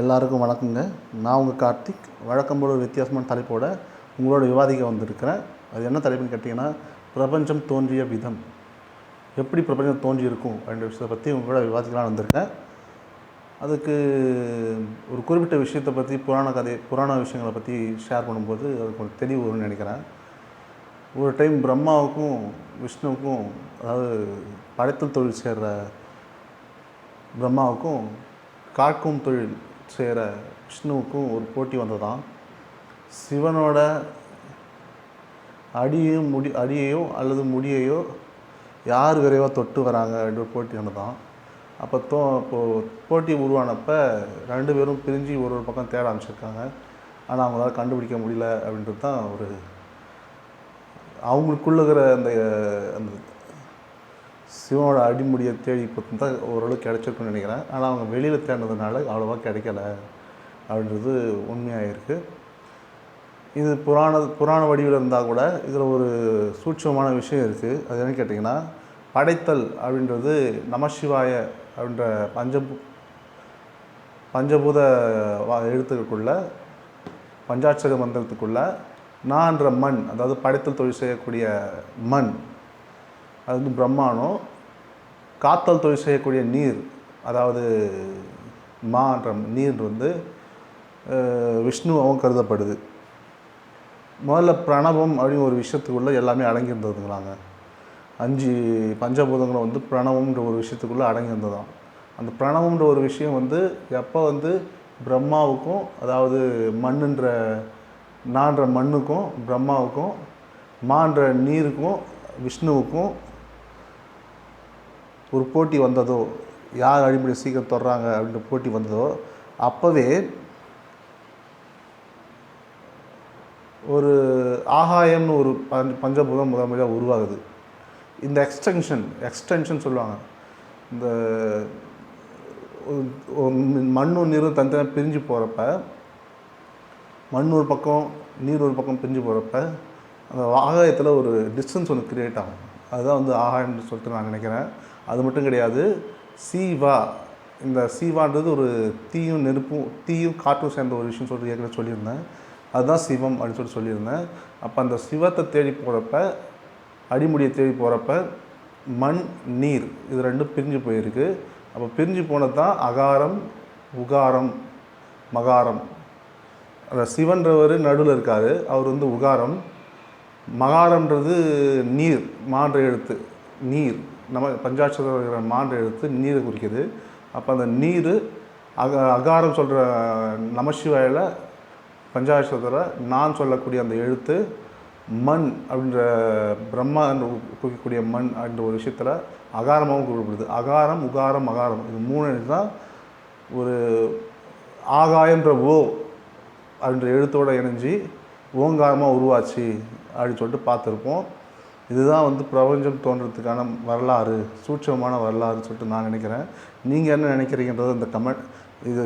எல்லாருக்கும் வணக்கங்க. நான் உங்கள் கார்த்திக். வழக்கம் போல ஒரு வித்தியாசமான தலைப்போட உங்களோட விவாதிக்க வந்திருக்கிறேன். அது என்ன தலைப்புன்னு கேட்டிங்கன்னா பிரபஞ்சம் தோன்றிய விதம். எப்படி பிரபஞ்சம் தோன்றி இருக்கும் அப்படின்ற விஷயத்தை பற்றி உங்களோட விவாதிக்கலாம் வந்திருக்கேன். அதுக்கு ஒரு குறிப்பிட்ட விஷயத்தை பற்றி புராண கதை புராண விஷயங்களை பற்றி ஷேர் பண்ணும்போது அதுக்கு ஒரு தெளிவு வரும்னு நினைக்கிறேன். ஒரு டைம் பிரம்மாவுக்கும் விஷ்ணுவுக்கும் அதாவது படைத்தல் தொழில் சேர்கிற பிரம்மாவுக்கும் காக்கும் தொழில் செய்கிற விஷ்ணுவுக்கும் ஒரு போட்டி வந்ததாம். சிவனோட அடியும் முடி அடியையோ அல்லது முடியையோ யார் விரைவாக தொட்டு வராங்க அப்படின்னு ஒரு போட்டி வந்ததாம். அப்போ தோ இப்போது போட்டி உருவானப்போ ரெண்டு பேரும் பிரிஞ்சு ஒரு ஒரு பக்கம் தேட ஆரம்பிச்சிருக்காங்க. ஆனால் அவங்களால கண்டுபிடிக்க முடியல அப்படின்றது தான் ஒரு அவங்களுக்குள்ள இருக்கிற அந்த அந்த சிவனோட அடிமுடியை தேடி இப்போ தான் ஓரளவுக்கு கிடச்சிருக்குன்னு நினைக்கிறேன். ஆனால் அவங்க வெளியில் தேடினதுனால அவ்வளோவா கிடைக்கல அப்படின்றது உண்மையாக இருக்குது இது புராண புராண வடிவில் இருந்தால் கூட இதில் ஒரு சூட்சமான விஷயம் இருக்குது அது என்னன்னு கேட்டிங்கன்னா படைத்தல் அப்படின்றது நமசிவாய அப்படின்ற பஞ்சபூ பஞ்சபூத எழுத்துக்குள்ள பஞ்சாட்சர மந்திரத்துக்குள்ள நான்ற மண் அதாவது படைத்தல் தொழில் செய்யக்கூடிய மண் அது வந்து பிரம்மாணம். காத்தல் தொழில் செய்யக்கூடிய நீர் அதாவது மாற்றம் நீர் வந்து விஷ்ணுவாகவும் கருதப்படுது. முதல்ல பிரணவம் அப்படின்னு ஒரு விஷயத்துக்குள்ளே எல்லாமே அடங்கியிருந்ததுங்களாங்க அஞ்சு பஞ்சபூதங்களும் வந்து பிரணவம்ன்ற ஒரு விஷயத்துக்குள்ளே அடங்கியிருந்ததாம் அந்த பிரணவம்ன்ற ஒரு விஷயம் வந்து எப்போ வந்து பிரம்மாவுக்கும் அதாவது மண்ணுன்ற நான்ற மண்ணுக்கும் பிரம்மாவுக்கும் மான்ற நீருக்கும் விஷ்ணுவுக்கும் ஒரு போட்டி வந்ததோ யார் அடிப்படை சீக்கிரம் தொடுறாங்க அப்படின்ற போட்டி வந்ததோ அப்போவே ஒரு ஆகாயம்னு ஒரு பஞ்ச பஞ்சபூதம் முதல் முறையாக உருவாகுது. இந்த எக்ஸ்டென்ஷன் எக்ஸ்டென்ஷன் சொல்லுவாங்க. இந்த மண்ணும் நீரும் தனித்தனியாக பிரிஞ்சு போகிறப்ப மண் ஒரு பக்கம் நீர் ஒரு பக்கம் பிரிஞ்சு போகிறப்ப அந்த ஆகாயத்தில் ஒரு டிஸ்டன்ஸ் ஒன்று கிரியேட் ஆகும். அதுதான் வந்து ஆகாயம்னு சொல்லிட்டு நான் நினைக்கிறேன். அது மட்டும் கிடையாது சீவா இந்த சீவான்றது ஒரு தீயும் நெருப்பும் தீயும் காற்றும் சேர்ந்த ஒரு விஷயம் சொல்லிட்டு ஏற்கனவே சொல்லியிருந்தேன். அதுதான் சிவம் அப்படின்னு சொல்லிட்டு சொல்லியிருந்தேன். அப்போ அந்த சிவத்தை தேடி போகிறப்ப அடிமுடியை தேடி போகிறப்ப மண் நீர் இது ரெண்டும் பிரிஞ்சு போயிருக்கு. அப்போ பிரிஞ்சு போனது தான் அகாரம் உகாரம் மகாரம். அந்த சிவன்றவர் நடுவில் இருக்கார். அவர் வந்து உகாரம். மகாரம்ன்றது நீர் மான்ற எழுத்து நீர். நம்ம பஞ்சாட்சரம் இருக்கிற மான்ற எழுத்து நீரை குறிக்கிது. அப்போ அந்த நீர் அக அகாரம் சொல்கிற நமசிவாயில் பஞ்சாட்சரத்தில் நான் சொல்லக்கூடிய அந்த எழுத்து மண் அப்படின்ற பிரம்மா என்று குறிக்கக்கூடிய மண் அப்படின்ற ஒரு விஷயத்தில் அகாரமாகவும் குறிப்பிடுது. அகாரம் உகாரம் அகாரம் இது மூணு எழுத்து தான் ஒரு ஆகாயன்ற ஓ அப்படின்ற எழுத்தோடு இணைஞ்சு ஓங்காரமாக உருவாச்சு அப்படின்னு சொல்லிட்டு பார்த்துருப்போம். இதுதான் வந்து பிரபஞ்சம் தோன்றதுக்கான வரலாறு சூட்சமான வரலாறுன்னு சொல்லிட்டு நான் நினைக்கிறேன். நீங்கள் என்ன நினைக்கிறீங்கன்றது இந்த கமெண்ட் இது